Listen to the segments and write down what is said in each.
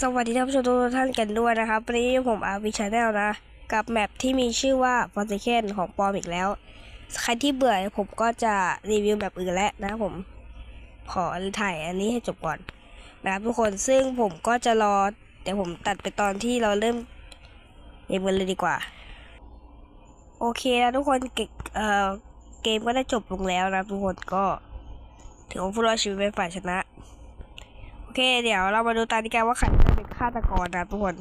สวัสดีท่านผู้ชมทุกท่านกันด้วยนะครับวันนี้ผมอาวิชาแนลนะ กับแมปที่มีชื่อว่า f o r s a k e n ของปอมอีกแล้ว ใครที่เบื่อผมก็จะรีวิวแบบอื่นแล้วนะผม ขอถ่ายอันนี้ให้จบก่อนนะครับทุกคนซึ่งผมก็จะรอ เดี๋ยวผมตัดไปตอนที่เราเริ่มเกมกันเลยดีกว่า โอเคนะทุกคนเกเอ่อเกมก็ได้จบลงแล้วนะทุกคนก็ถือว่าผู้รอดชีวิตเป็นฝ่ายชนะ เคเดี๋ยวเรามาดูตามที่การว่าใครจะเป็นฆาตกรนะทุกคน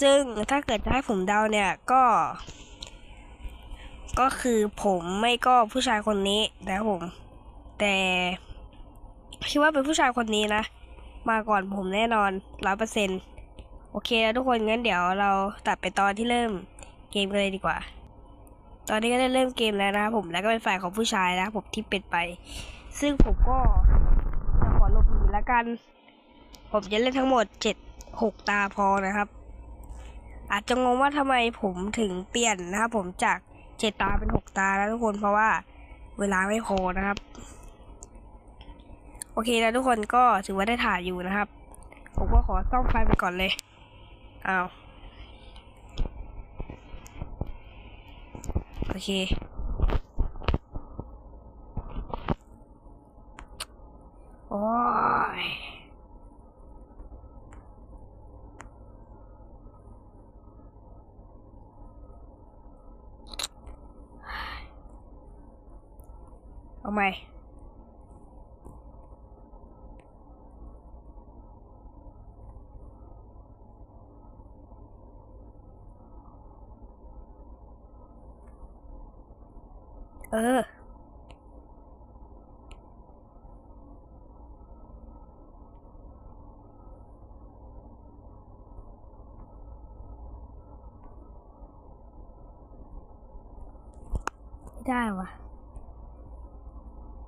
ซึ่งถ้าเกิดจะให้ผมเดาเนี่ยก็ ก็คือผมไม่ก็ผู้ชายคนนี้นะครับผม แต่คิดว่าเป็นผู้ชายคนนี้นะ มาก่อนผมแน่นอนร้อยเปอร์เซ็นโอเคแล้วทุกคนงั้นเดี๋ยวเราตัดไปตอนที่เริ่มเกมกันเลยดีกว่า ตอนนี้ก็ได้เริ่มเกมแล้วนะครับผมแล้วก็เป็นฝ่ายของผู้ชายนะครับผมที่เป็นไป ซึ่งผมก็จะขอลบหนีแล้วกัน ผมจะเล่นทั้งหมดเจ็ดหกตาพอนะครับ อาจจะงงว่าทำไมผมถึงเปลี่ยนนะครับผมจากเจ็ดตาเป็นหกตาแล้วทุกคนเพราะว่าเวลาไม่พอนะครับ โอเคแล้วทุกคนก็ถือว่าได้ถ่ายอยู่นะครับ ผมก็ขอซ่อมไฟไปก่อนเลยอ้าวโอเค โอ้ย เอาใหม่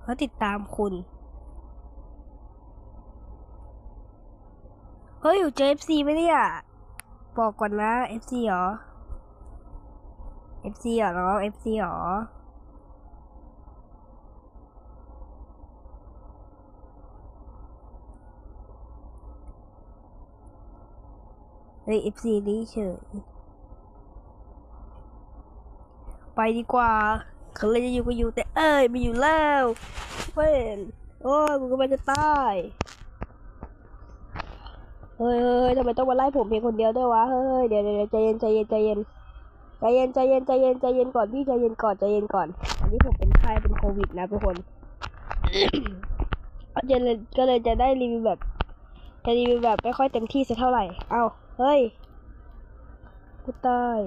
เขาติดตามคุณ เฮ้ย อยู่เจอ FC ไหมเนี่ยบอกก่อนนะ FC หรอ FC หรอน้อง FC หรอเฮ้ย FC นี่เฉย ไปดีกว่า เขาเลยจะอยู่ก็อยู่แต่เอ้ยไม่อยู่แล้วเว้นโอ้ยกูก็มันจะตายเฮ้ยเฮ้ยทำไมต้องมาไล่ผมเพียงคนเดียวด้วยวะเฮ้ยเฮ้ยเดี๋ยวเดี๋ยวใจเย็นใจเย็นใจเย็นใจเย็นใจเย็นใจเย็นใจเย็นก่อนพี่ใจเย็นก่อนใจเย็นก่อน อันนี้ผมเป็นไข้เป็นโควิดนะทุกคนก็เลยก็เลยจะได้รีวิวแบบจะรีวิวแบบไม่ค่อยเต็มที่สักเท่าไหร่ เอ้าเฮ้ย กูตาย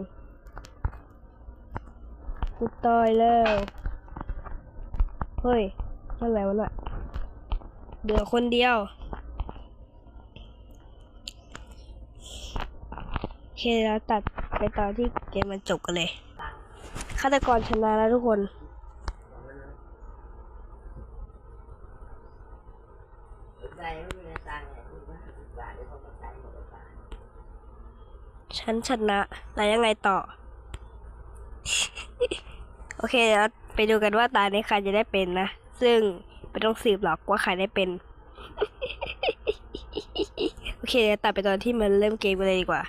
กูตายแล้ว เฮ้ยอะไรวะน่ะเหลือคนเดียว โอเคแล้วตัดไปตอนที่เกมมันจบกันเลยฆาตกรชนะแล้วทุกคนฉันชนะ แล้วยังไงต่อ โอเคแล้วไปดูกันว่าตาในใครจะได้เป็นนะ ซึ่งไม่ต้องสืบหรอกว่าใครได้เป็น โอเคเดี๋ยวตัดไปตอนที่มันเริ่มเกมเลยดีกว่า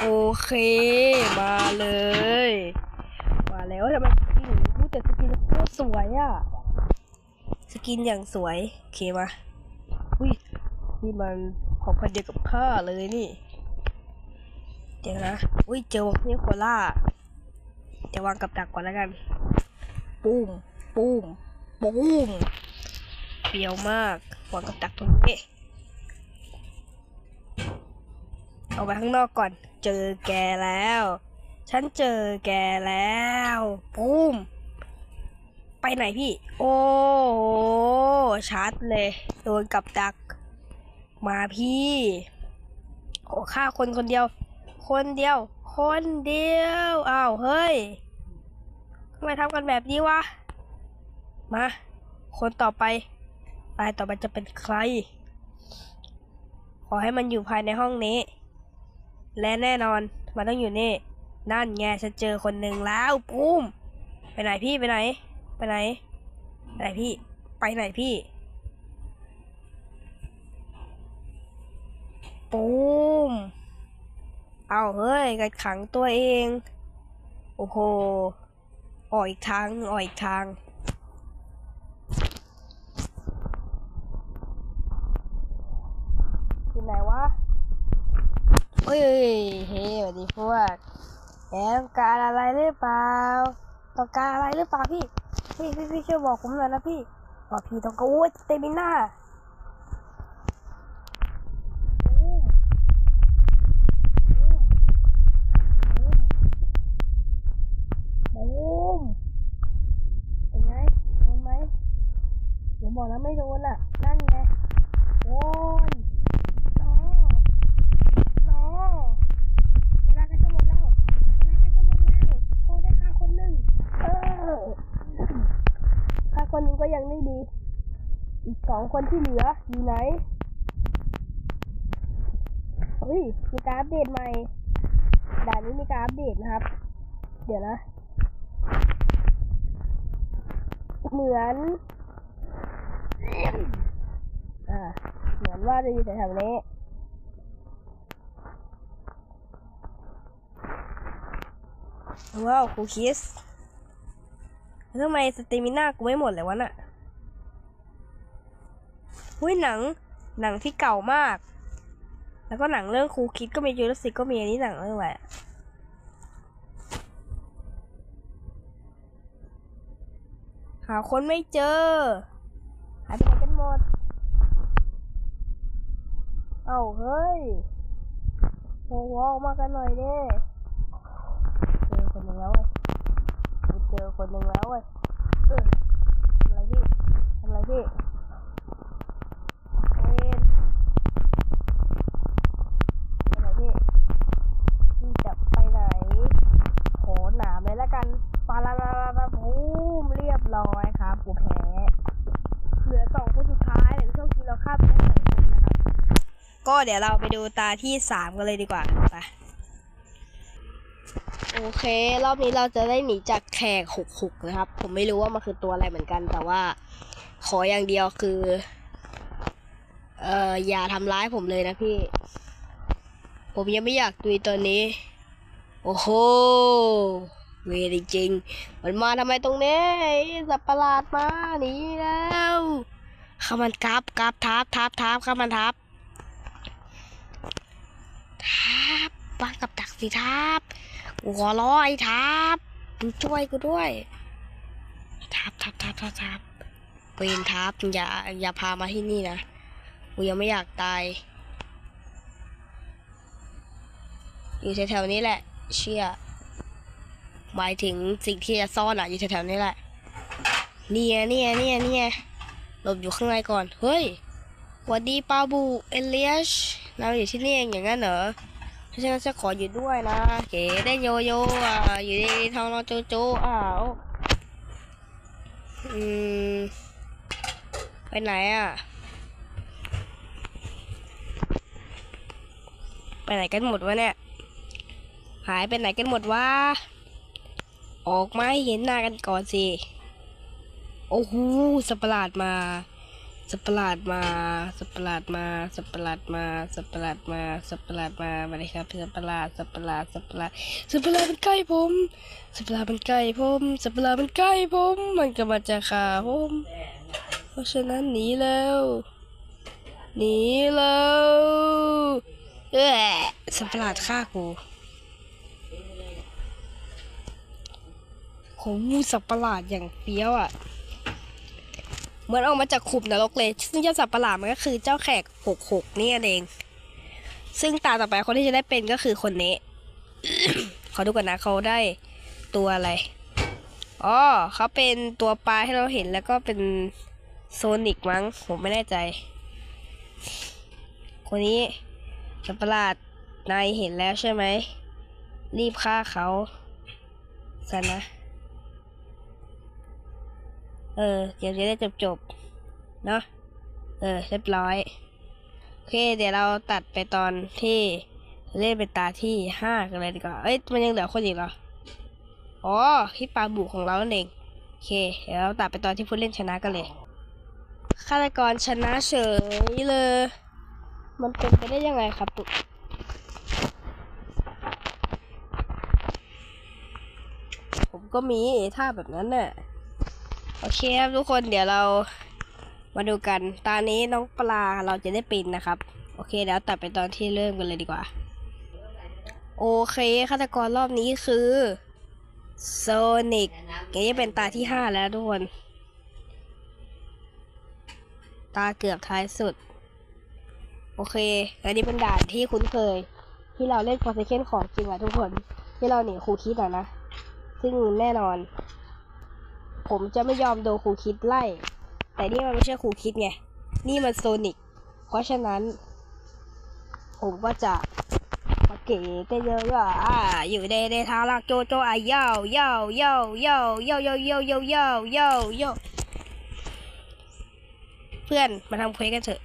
โอเค มาเลย มาแล้วทำไมสกินพูดแต่สกินโคตรสวยอะสกินอย่างสวย โอเคมาอุ้ยนี่มันของพันเดียวกับข้าเลยนี่ เดี๋ยวนะ อุ้ยเจอวอกนี่โคล่า เดี๋ยวางกับดักก่อนแล้วกัน ปุ้ม ปุ้ม ปุ้มเปรียวมาก วางกับดักตรงนี้เอาไปข้างนอกก่อน เจอแกแล้ว ฉันเจอแกแล้ว ปุ้ม ไปไหนพี่ โอ้ชัดเลย โดนกับดัก มาพี่โอ้ฆ่าคนคนเดียว คนเดียว คนเดียว อ้าว เฮ้ย ไมทำกันแบบนี้วะ มา คนต่อไปตายต่อไปจะเป็นใคร ขอให้มันอยู่ภายในห้องนี้ และแน่นอนมันต้องอยู่นี่ นั่นไงฉันเจอคนหนึ่งแล้วปุ้ม ไปไหนพี่ไปไหน ไปไหน ไปไหนพี่ ไปไหนพี่ปุ้ม เอาเฮ้ยกัดขังตัวเอง โอ้โห ออกอีกทางออกอีกทางอยู่ไหนวะเฮ้ยเฮ้ยสวัสดีพวกแอมการอะไรหรือเปล่าต้องการอะไรหรือเปล่าพี่ พี่พี่พี่ช่วยบอกผมหน่อยนะพี่บอกพี่ต้องการโอ้ยเตมิน่าบูมบูมเป็นไงโดนไหมเดี๋ยวบอกนะไม่โดนอะ นั่นไงโดนน้อน้อเวลาก็จะหมดแล้วเวลาก็จะหมดแล้วโอ้ได้ฆ่าคนหนึ่งเออ ถ้าคนหนึงก็ยังได้ดี อีก สองคนที่เหลืออยู่ไหนเฮ้ยมีการอัปเดตใหม่ด่านนี้มีการอัปเดตนะครับ เดี๋ยวนะ เหมือนอ่าเหมือนว่าจะอยู่แถวๆนี้ว้าวครูคิสทำไมสเตมิน่ากูไม่หมดเลยวะน่ะ หุ้ยหนังหนังที่เก่ามาก แล้วก็หนังเรื่องครูคิดก็มีจูราสสิกก็มีอันนี้หนังเรื่องอะไรหาคนไม่เจอ หายไปกันหมด เอาเฮ้ยโผล่หัวออกมากันหน่อยเด้เจอคนหนึ่งแล้วเว้ยเจอคนหนึ่งแล้วเว้ยออทำอะไรพี่ทำอะไรพี่ เดี๋ยวเราไปดูตาที่สามกันเลยดีกว่าไปโอเค รอบนี้เราจะได้หนีจากแขกหกหกนะครับ ผมไม่รู้ว่ามันคือตัวอะไรเหมือนกัน แต่ว่าขออย่างเดียวคือ เอ่ออย่าทำร้ายผมเลยนะพี่ ผมยังไม่อยากตุยตัวนี้ โอ้โหเวรจริงๆมันมาทำไมตรงนี้สัตว์ประหลาดมาหนีแล้วข้ามันทับกับทับทับทับข้ามันทับ ทับวางกับดักสิทับกูขอร้องไอ้ทับมึงช่วยกูด้วย ทับทับทับทับทับเวนทับอย่าอย่าพามาที่นี่นะกูยังไม่อยากตาย อยู่แถวๆนี้แหละ เชื่อหมายถึงสิ่งที่จะซ่อนอะอยู่แถวๆนี้แหละ เนี่ยเนี่ยเนี่ยเนี่ยหลบอยู่ข้างในก่อน เฮ้ยวัดดีปาบู เอเลียช เราอยู่ที่นี่เองอย่างนั้นเหรอเพราะฉะนั้นจะขออยู่ด้วยนะเก๋ได้โยโย่อะอยู่ในท้องนอโจโจอ้าวอืมไปไหนอะ ไปไหนกันหมดวะเนี่ย หายไปไหนกันหมดวะออกมาให้เห็นหน้ากันก่อนสิ โอ้โหสัตว์ประหลาดมา สัตว์ปะหลาดมา สัตว์ปะหลาดมา สัตว์ปะหลาดมา สัตว์ปะหลาดมา สัตว์ปะหลาดมามาเลยครับสัตว์ปะหลาดสัตว์ปะหลาดสัตว์ปะหลาดสัตว์ปะหลาดมันใกล้ผม สัตว์ปะหลาดมันใกล้ผม สัตว์ปะหลาดมันใกล้ผม มันกำลังจะฆ่าผม เพราะฉะนั้นหนีแล้ว หนีแล้วเออสัตว์ปะหลาดฆ่ากูโหสัตว์ปะหลาดอย่างเฟี้ยวอะ เหมือนออกมาจากขุมนรกเลย ซึ่งเจ้าสัตว์ประหลาดมันก็คือเจ้าแขกหกหกนี่เอง ซึ่งตาต่อไปคนที่จะได้เป็นก็คือคนนี้ขอดูก่อนนะเขาได้ตัวอะไรอ๋อเขาเป็นตัวปลาให้เราเห็นแล้วก็เป็นโซนิกมั้ง ผมไม่แน่ใจ คนนี้สัตว์ประหลาดนายเห็นแล้วใช่ไหม รีบฆ่าเขาซะนะ เออเกมจะได้จบจบเนาะเออเรียบร้อยโอเค เดี๋ยวเราตัดไปตอนที่เล่นเป็นตาที่ห้ากันเลยดีกว่าเอ้ยมันยังเหลือคนอีกเหรออ๋อที่ปลาบุของเราเองโอเค เดี๋ยวเราตัดไปตอนที่ผู้เล่นชนะกันเลยฆาตกรชนะเฉยเลย มันเป็นไปได้ยังไงครับปุ๊ผมก็มีท่าแบบนั้นน่ะ โอเคครับทุกคนเดี๋ยวเรามาดูกัน ตอนนี้น้องปลาเราจะได้ปินนะครับ โอเคเดี๋ยวตัดไปตอนที่เริ่มกันเลยดีกว่า โอเคฆาตกรรอบนี้คือโซนิกแนะนำนี่เป็นตาที่ห้าแล้วทุกคน ตาเกือบท้ายสุด โอเค อันนี้เป็นด่านที่คุ้นเคย ที่เราเล่น f o r s a k e n ของจริงอะทุกคน ที่เราหนีครูคิดอะนะ ซึ่งแน่นอน ผมจะไม่ยอมโดนครูคิดไล่ แต่นี่มันไม่ใช่ครูคิดไง นี่มันโซนิก เพราะฉะนั้น ผมก็จะมาเก๋เต้นเยอะว่าอยู่ในในทางลักโจโจอะเย้าเย้าเย้าเย้าเย้าเย้าเย้าเย้าเย้าเย้าเย้าเพื่อนมาทำเควสกันเถอะ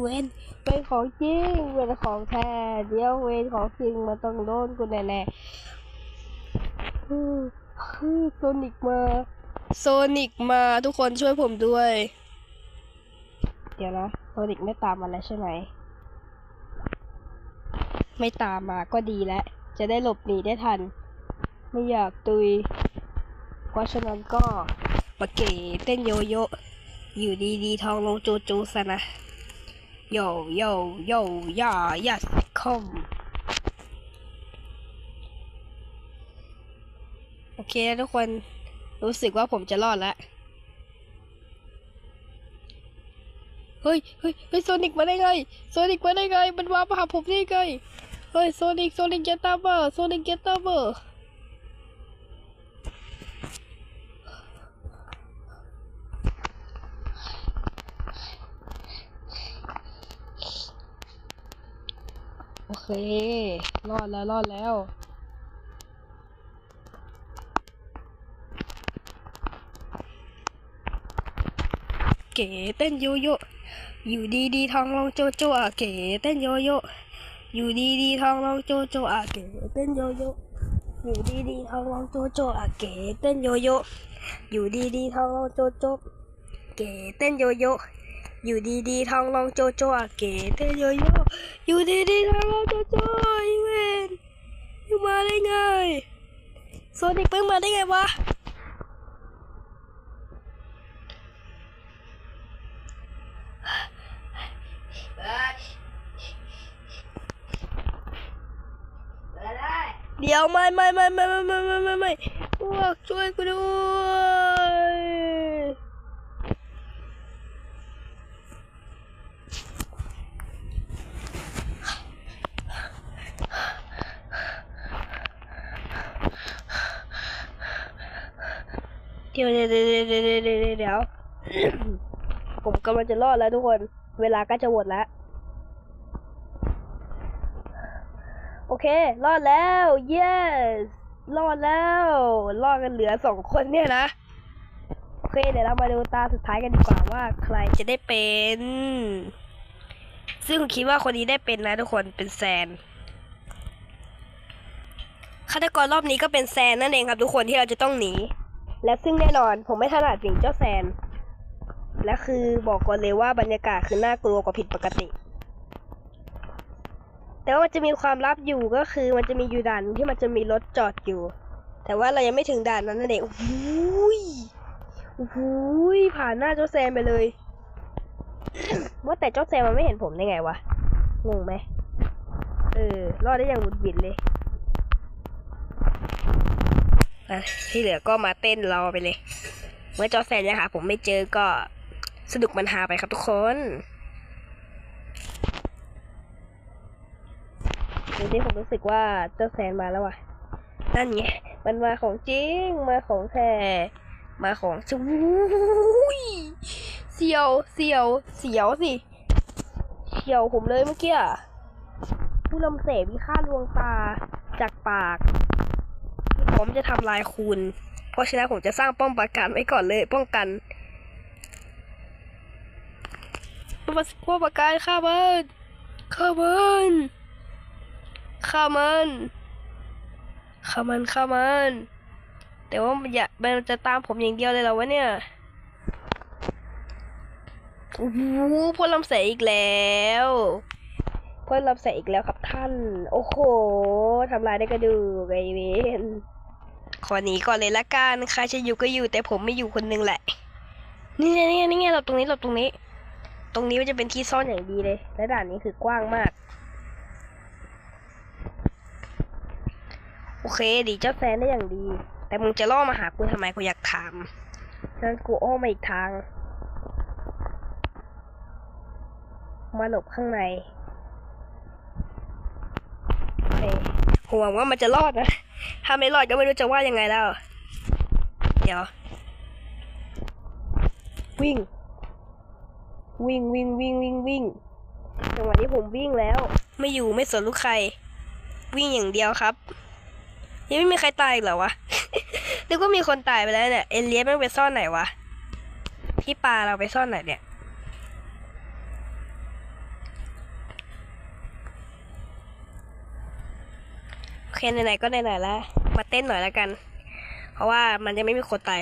เวนเป็นของจริงเวนของแท้เดี๋ยวเวนของจริงมันต้องโดนกูแน่ๆฮึมฮึมโซนิกมาโซนิกมาทุกคนช่วยผมด้วย เดี๋ยวนะโซนิกไม่ตามมาแล้วใช่ไหม ไม่ตามมาก็ดีแล้ว จะได้หลบหนีได้ทัน ไม่อยากตุย เพราะฉะนั้นก็มาเก๋เต้นโยโย่อยู่ดีๆทองลงจูจูซะนะ โยโยโยย่าย่าสิคอมโอเคทุกคนรู้สึกว่าผมจะรอดแล้ว เฮ้ยเฮ้ยเฮ้ยโซนิกมาได้ไงโซนิกมาได้ไง มันมาหาผมได้ไง เฮ้ยโซนิกโซนิกเกตตาเบอร์โซนิกเกตตาเบอร์โอ เครอดแล้วรอดแล้ว เก๋เต้นโยโย่อยู่ดีดีทองลองโจโจอะเก๋เต้นโยโย่อยู่ดีดีทองลองโจโจอะเก๋เต้นโยโย่อยู่ดีดีทองลองโจโจอะเก๋เต้นโยโย่อยู่ดีดีทองลองโจโจเก๋เต้นโยโย่ อยู่ดีๆทองลองโจโจอะเก๋เตโยโยอยู่ดีๆทองลองโจโจอีเวนอยู่มาได้ไงโซนิกเพิ่งมาได้ไงวะเดี๋ยวไม่ไม่ไม่ไม่ไม่ไม่ไม่ไม่ไม่พวกช่วยกูด้วยเดี๋ยวเดี๋ยวเดี๋ยวเดี๋ยวเดี๋ยวเดี๋ยวเดี๋ยว ผมกำลังจะรอดแล้วทุกคน เวลาก็จะหมดแล้ว โอเค รอดแล้ว yes รอดแล้ว รอดกันเหลือสองคนเนี่ยนะ โอเค เดี๋ยวเรามาดูตาสุดท้ายกันดีกว่าว่าใครจะได้เป็น ซึ่งคิดว่าคนนี้ได้เป็นนะทุกคน เป็นแซนฆาตกรรอบนี้ก็เป็นแซนนั่นเองครับทุกคนที่เราจะต้องหนี และซึ่งแน่นอนผมไม่ถนัดหนีเจ้าแซน และคือบอกก่อนเลยว่าบรรยากาศคือน่ากลัวกว่าผิดปกติ แต่ว่ามันจะมีความลับอยู่ก็คือมันจะมีอยู่ด่านที่มันจะมีรถจอดอยู่ แต่ว่าเรายังไม่ถึงด่านนั้นนั่นเองโอ้โหยโอ้ยผ่านหน้าเจ้าแซมไปเลย ว่าแต่เจ้าแซมมันไม่เห็นผมได้ไงวะ งงไหม เออ รอดได้อย่างหวุดหวิดเลยที่เหลือก็มาเต้นรอไปเลย เมื่อจ้าแซมยังหาผมไม่เจอก็ สนุกมันหาไปครับทุกคนเดี๋ยวนี้ผมรู้สึกว่าเจ้าแซนมาแล้วว่ะ นั่นไง มันมาของจริง มาของแท้มาของชุยเสียวเสียวเสียวสิเฉียวผมเลยเมื่อกี้ผู้ลำเสพิฆาตลวงตาจากปาก ผมจะทำลายคุณ เพราะฉะนั้นผมจะสร้างป้อมปราการไว้ก่อนเลย ป้องกัน ป้อมปราการฆ่ามันฆ่ามันฆ่ามันฆ่ามันฆ่ามันแต่ว่ามันอย่ามันจะตามผมอย่างเดียวเลยเหรอวะเนี่ยโอ้โหพ่นลำแสงอีกแล้วพ่นลำแสงอีกแล้วครับท่าน โอ้โหทำลายได้กระดูกไอเวนขอหนีก่อนเลยละกันใครจะอยู่ก็อยู่แต่ผมไม่อยู่คนนึงแหละ นี่ไงนี่ไงนี่ไงหลบตรงนี้หลบตรงนี้ ตรงนี้มันจะเป็นที่ซ่อนอย่างดีเลย และด่านนี้คือกว้างมาก โอเคดีเจ้าแซนได้อย่างดี แต่มึงจะล่อมาหากูทำไมกูอยากถามฉะนั้นกูอ้อมมาอีกทาง มาหลบข้างในโอเคผมหวังว่ามันจะรอดนะ ถ้าไม่รอดก็ไม่รู้จะว่ายังไงแล้ว เดี๋ยว วิ่ง วิ่งวิ่งวิ่งวิ่งวิ่งจังหวะนี้ผมวิ่งแล้ว ไม่อยู่ไม่สนลูกใคร วิ่งอย่างเดียวครับ ยังไม่มีใครตายอีกเหรอวะนึกว่ามีคนตายไปแล้วเนี่ยเอเลียสม่งไปซ่อนไหนวะพี่ปลาเราไปซ่อนไหนเนี่ยโอเคไหนๆก็ไหนๆแล้วมาเต้นหน่อยแล้วกัน เพราะว่ามันจะไม่มีคนตาย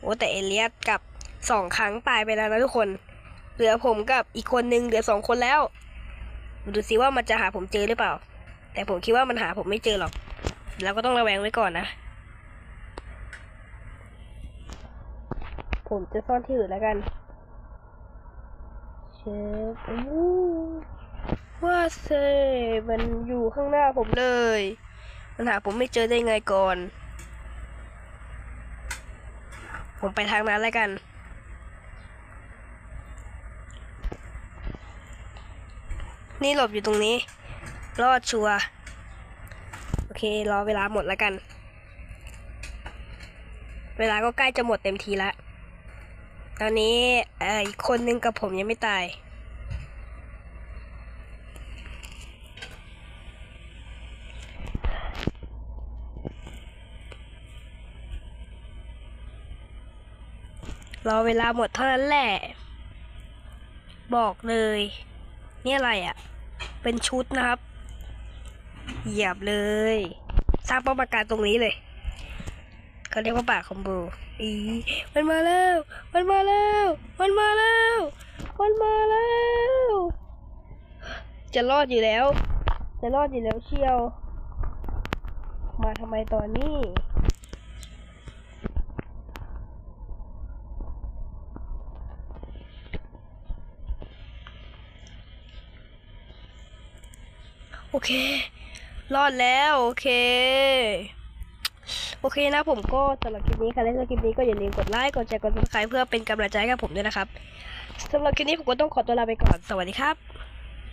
โอ้แต่เอเลียสกับสองครั้งตายไปแล้วนะทุกคน เหลือผมกับอีกคนนึงเหลือสองคนแล้ว ดูสิว่ามันจะหาผมเจอหรือเปล่า แต่ผมคิดว่ามันหาผมไม่เจอหรอก เราก็ต้องระแวงไว้ก่อนนะ ผมจะซ่อนที่อื่นแล้วกัน เชฟว่าเซมันอยู่ข้างหน้าผมเลย มันหาผมไม่เจอได้ไงก่อน ผมไปทางนั้นแล้วกัน นี่หลบอยู่ตรงนี้ รอดชัวร์โอเค รอเวลาหมดแล้วกัน เวลาก็ใกล้จะหมดเต็มทีแล้วตอนนี้เอ่ออีกคนนึงกับผมยังไม่ตายรอเวลาหมดเท่านั้นแหละ บอกเลย นี่อะไรอะ่ะ เป็นชุดนะครับ เหยียบเลย สร้างป้อมปราการตรงนี้เลยเขาเรียกว่าป่าคอมโบอีมันมาแล้ว มันมาแล้ว มันมาแล้ว มันมาแล้ว จะรอดอยู่แล้ว จะรอดอยู่แล้วเชียว มาทำไมตอนนี้ เค รอดแล้ว โอเค โอเคนะผมก็สำหรับคลิปนี้ค่ะและสำหรับคลิปนี้ก็อย่าลืมกดไลค์กดแชร์กดซับสไครต์เพื่อเป็นกำลังใจกับผมด้วยนะครับสำหรับคลิปนี้ผมก็ต้องขอตัวลาไปก่อนสวัสดีครับ